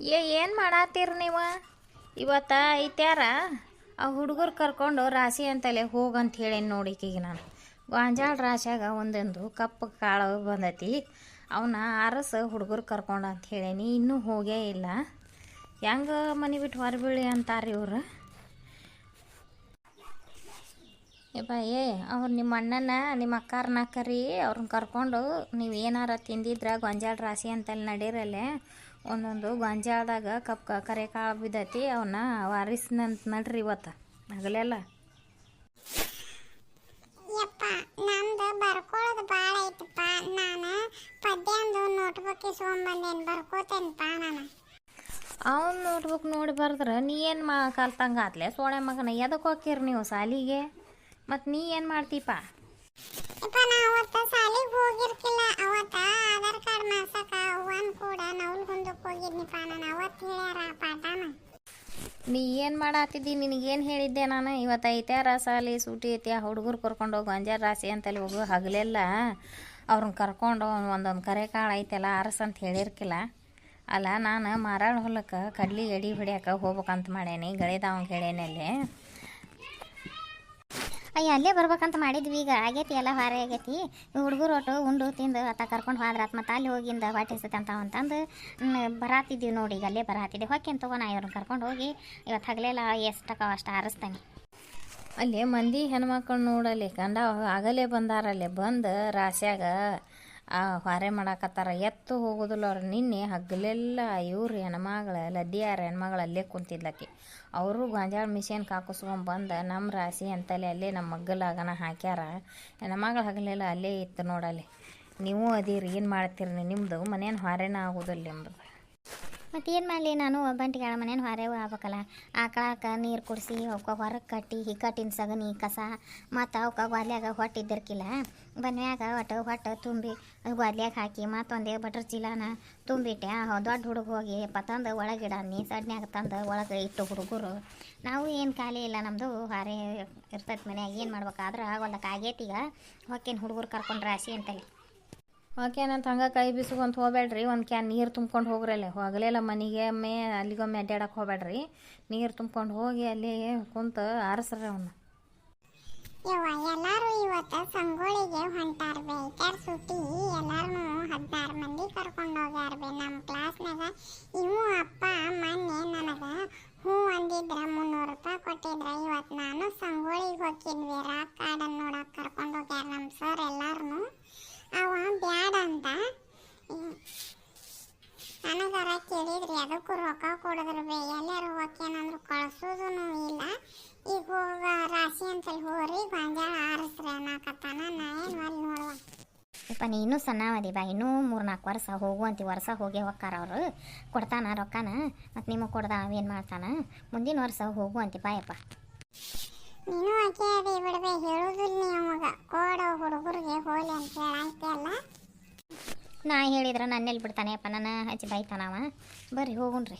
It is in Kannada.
ಏ, ಏನು ಮಾಡತ್ತೀರಿ ನೀವು? ಇವತ್ತ ಐತ್ಯಾರ? ಆ ಹುಡುಗರು ಕರ್ಕೊಂಡು ರಾಶಿ ಅಂತಲೇ ಹೋಗಂತ ಹೇಳೇನಿ ನೋಡಿಕೀಗ ನಾನು. ಗಾಂಜಾಳ ರಾಶಿಯಾಗ ಒಂದೊಂದು ಕಪ್ಪು ಕಾಳು ಬಂದೈತಿ. ಅವನ್ನ ಅರಸ ಹುಡುಗರು ಕರ್ಕೊಂಡು ಅಂತ ಹೇಳೇನಿ, ಇನ್ನೂ ಹೋಗೇ ಇಲ್ಲ. ಹೆಂಗೆ ಮನೆ ಬಿಟ್ಟು ಹೊರಬೀಳಿ ಅಂತಾರೆ ಇವ್ರು? ಏ, ಅವ್ರು ನಿಮ್ಮ ಅಣ್ಣನ, ನಿಮ್ಮ ಅಕ್ಕಾರನ್ನ ಕರಿ ಅವ್ರನ್ನ ಕರ್ಕೊಂಡು ನೀವು ಏನಾರ ತಿಂದಿದ್ರ ಗೊಂಜಾಳ ರಾಶಿ ಅಂತಲ್ಲಿ ನಡೀರಲ್ಲೇ. ಒಂದೊಂದು ಗೊಂಜಾಳದಾಗ ಕಪ್ ಕರೆ ಕಾಳು ಬಿದ್ದೈತಿ ಅವನ್ನ ವಾರಿಸ್ನಂತ ನಡ್ರಿ ಇವತ್ತು. ಹಗಲೆಲ್ಲ. ಯಪ್ಪ ನಮ್ದು ಬರ್ಕೊಳ್ಳೋದು ಭಾಳ ಐತಪ್ಪ. ನಾನು ಪದ್ಯಂದು ನೋಟ್ಬುಕ್ ಇಸ್ಕೊಂಬಂದೇನು ಬರ್ಕೋತೇನಪ್ಪ ನಾನು. ಅವ್ನು ನೋಟ್ಬುಕ್ ನೋಡಿ ಬರ್ದ್ರೆ ನೀ ಏನು ಮಾ ಕಲ್ತಂಗೆ ಆತ್ಲೆ ಸೋಳೆ ಮಗನ ಎದಕ್ಕೆ ಹೋಗ್ತೀರಿ ನೀವು ಸಾಲಿಗೆ? ಮತ್ತು ನೀ ಏನು ಮಾಡ್ತೀಪ? ಹೊಂದಕ್ಕೆ ಹೋಗಿದ್ನಿಪ್ಪ ನಾನು ಅವತ್ತು ಹೇಳ್ಯಾರ, ಪಾಠನ? ನೀ ಏನು ಮಾಡಾತಿದ್ದಿ? ನಿನಗೇನು ಹೇಳಿದ್ದೆ ನಾನು? ಇವತ್ತು ಐತ್ಯಾರ ಸಾಲಿ ಸೂಟಿ ಐತಿ ಆ ಹುಡುಗರು ಕರ್ಕೊಂಡು ಹೋಗು. ಅಂಜಾರ ರಾಶಿ ಅಂತಲ್ಲಿ ಹೋಗು. ಹಗಲೆಲ್ಲ ಅವ್ರನ್ನ ಕರ್ಕೊಂಡು ಒಂದೊಂದು ಕರೆ ಕಾಳು ಐತೆಲ್ಲ, ಅರಸ ಅಂತ ಹೇಳಿರ್ಕಿಲ್ಲ. ಅಲ್ಲ, ನಾನು ಮಾರಾಳ ಹೊಲಕ್ಕೆ ಕಡ್ಲಿ ಎಡಿ ಹೊಡ್ಯಾಕ ಹೋಗ್ಬೇಕಂತ ಮಾಡೇನಿ ಗಳಿದಾವಂಗೆ ಹೇಳೇನಿ ಅಲ್ಲಿ ಅಯ್ಯ, ಅಲ್ಲೇ ಬರ್ಬೇಕಂತ ಮಾಡಿದ್ವಿ ಈಗ. ಆಗೈತಿ ಎಲ್ಲ ಹಾರ ಆಗೈತಿ. ಹುಡುಗರು ಒಟ್ಟು ಉಂಡು ತಿಂದು ಅತ್ತ ಕರ್ಕೊಂಡು ಹೋದ್ರಾತ್ ಮತ್ತೆ ಅಲ್ಲಿ ಹೋಗಿಂದ ಹೊಟ್ಟೆ ಅಂತ ಅಂತಂದು ಬರಾತಿದ್ದೀವಿ ನೋಡಿ ಈಗ ಅಲ್ಲೇ ಬರಾತಿದ್ದೀವಿ ಹೊಕ್ಕೇನು ತಗೋ ನಾ ಇವ್ರನ್ನ ಕರ್ಕೊಂಡು ಹೋಗಿ. ಇವತ್ತು ಹಗಲೆಲ್ಲ ಎಷ್ಟಕ್ಕ ಅಷ್ಟು ಆರಿಸ್ತಾನೆ. ಅಲ್ಲಿ ಮಂದಿ ಹೆಣ್ಮಕ್ಳು ನೋಡಲಿ ಕಂಡ ಆಗಲೇ ಬಂದಾರಲ್ಲಿ ಬಂದು ರಾಶ್ಯಾಗ ಹೊರೆ ಮಾಡಾಕತ್ತಾರ. ಎತ್ತು ಹೋಗೋದಿಲ್ಲ ಅವ್ರು. ನಿನ್ನೆ ಹಗಲೆಲ್ಲ ಇವ್ರು ಹೆಣ್ಮಗಳು ಲದ್ದಿಯಾರ ಹೆಣ್ಮಗಳು ಅಲ್ಲೇ ಕುಂತಿದ್ಲಕ್ಕಿ ಅವರು ಗೊಂಜಾಳ ಮಿಷನ್ ಕಾಕಿಸ್ಕೊಂಡು ಬಂದು ನಮ್ಮ ರಾಶಿ ಅಂತಲೇ ಅಲ್ಲೇ ನಮ್ಮ ಮಗ್ಗಲಾಗನ ಹಾಕ್ಯಾರ. ಹೆಣ್ಮಗಳು ಹಗಲೆಲ್ಲ ಅಲ್ಲೇ ಇತ್ತು ನೋಡಲ್ಲಿ ನೀವು ಅದೀರಿ, ಏನು ಮಾಡ್ತೀರಿ ನಿಮ್ಮದು ಮನೇನು ಹೊರೆನ ಆಗೋದಿಲ್ಲ ನಿಮ್ಮದು ಮತ್ತು ಏನು ಮಾಡಲಿ ನಾನು? ಒಬ್ಬಂಟಿಗಳ ಮನೇನು ಹೊರೆ ಆಗ್ಬೇಕಲ್ಲ ಆಕಳಾಕ ನೀರು ಕುಡಿಸಿ ಅವಕ್ಕೆ ಹೊರಗೆ ಕಟ್ಟಿ ಹಿಕ್ಕಟ್ಟಿನ ಸಗಣಿ, ಕಸ. ಮತ್ತು ಅವಕ್ಕೆ ಗ್ವಾದ್ಲ್ಯಾಗ ಹೊಟ್ಟೆ ಇದ್ದಿರ್ಕಿಲ್ಲ. ಬನ್ಯಾಗ ಒಟ್ಟು ಹೊಟ್ಟೆ ತುಂಬಿ, ಗ್ವಾದ್ಲ್ಯಾಗ ಹಾಕಿ ಮತ್ತೊಂದೇ ಬಟರ್ ಚೀಲನ ತುಂಬಿಟ್ಟೆ. ದೊಡ್ಡ ಹುಡುಗ ಹೋಗಿ ತಂದು ಒಳಗಿಡಾನಿ ಸಡ್ನ್ಯಾಗ ತಂದು ಒಳಗೆ ಇಟ್ಟು ಹುಡುಗರು. ನಾವು ಏನು ಖಾಲಿ ಇಲ್ಲ ನಮ್ಮದು ಹೊರೆ ಇರ್ತೈತೆ ಮನ್ಯಾಗ. ಏನು ಮಾಡ್ಬೇಕಾದ್ರೆ ಆಗೋದಕ್ಕೆ ಆಗೈತಿ ಈಗ. ಹೊಕ್ಕೇನು ಹುಡುಗರು ಕರ್ಕೊಂಡು ರಾಶಿ ಅಂತಲ್ಲಿ. ಓಕೆನಂತ ಹಂಗೆ ಕೈ ಬಿಸಿಗೊಂತ ಹೋಗ್ಬೇಡ್ರಿ, ಒಂದು ಕ್ಯಾನ್ ನೀರು ತುಂಬ್ಕೊಂಡು ಹೋಗ್ರಿ ಅಲ್ಲಿ. ಹೋಗಲೆಲ್ಲ ಮನೆಗೆ, ಒಮ್ಮೆ ಅಲ್ಲಿಗೊಮ್ಮೆ ಅಡ್ಡಾಡಕ್ಕೆ ಹೋಗ್ಬೇಡ್ರಿ. ನೀರು ತುಂಬ್ಕೊಂಡು ಹೋಗಿ ಅಲ್ಲಿ ಕುಂತು ಆರಿಸ್ರಿ ಅವನ್ನ ಯವ್ವ, ಎಲ್ಲಾರು ಸಂಗೋಳಿಗೆ ಹದಿನಾರು ಮಂದಿ ಕರ್ಕೊಂಡು ಹೋಗ್ಯಾರ ನಮ್ಮ ಕ್ಲಾಸ್ನಾಗ ಇವು ಅಪ್ಪ ಮೊನ್ನೆ ನನಗೆ ಹ್ಞೂ ಅಂದಿದ್ರ ಮುನ್ನೂರು ರೂಪಾಯಿ ಕೊಟ್ಟಿದ್ರ ಇವತ್ತು ನಾನು ಸಂಗೋಳಿಗೆ ಹೋಗಿದ್ವಿ ರಾಕ್ ಗಾರ್ಡನ್ ನೋಡಕ್ಕೆ ಕರ್ಕೊಂಡು ಹೋಗ್ಯಾರ ನಮ್ಮ ಸರ್ ಎಲ್ಲಾರು ಅವ ಬ್ಯಾಡ ಅಂತ ನನಗರ ಕೇಳಿದ್ರಿ? ಅದಕ್ಕೂ ರೊಕ್ಕ ಕೊಡಿದ್ರು ಬೇ ಎಲ್ಲರೂ ಹೋಗ್ಯಾನಂದ್ರು ಕಳ್ಸೋದೂ ಇಲ್ಲ. ಈಗ ಹೋಗ ರಾಶಿ ಅಂತಲ್ಲಿ ಹೋಗ್ರಿ ಗೊಂಜಾಳ ಆರಿಸ್ರಿ ಅನ್ನಕತ್ತಾನ ನಾ ಏನು ಅಲ್ಲಿ ನೋಡುವ. ಇಪ್ಪ ನೀ ಇನ್ನೂ ಸಣ್ಣವದಿ ಬಾ ಇನ್ನೂ ಮೂರು ನಾಲ್ಕು ವರ್ಷ ಹೋಗುವಂತಿ ವರ್ಷ ಹೋಗಿ ಹೋಗ್ತಾರ ಅವರು. ಕೊಡ್ತಾನ ರೊಕ್ಕನ ಮತ್ತು ನಿಮಗೆ ಕೊಡ್ದ ಅವೇನು ಮಾಡ್ತಾನ? ಮುಂದಿನ ವರ್ಷ ಹೋಗುವಂತಿ ಬಾಯಪ್ಪ ನೀನು ಆಕೆ ಅದೇ ಬಿಡ್ಬೇ ಹೇಳುದಿಲ್ಲ ನೀ ಅವಾಗ. ಕೊಡೋ ಹುಡುಗರಿಗೆ ಹೋಲಿ ಅಂತ ಹೇಳಂತೆ ಅಲ್ಲ. ನಾ ಹೇಳಿದ್ರೆ ನನ್ನೆಲ್ಲಿ ಬಿಡ್ತಾನೆಯಪ್ಪ ನನ್ನ ಹಚ್ಚಿ ಬೈತಾನವ ಬರ್ರಿ ಹೋಗುಣ್ರಿ.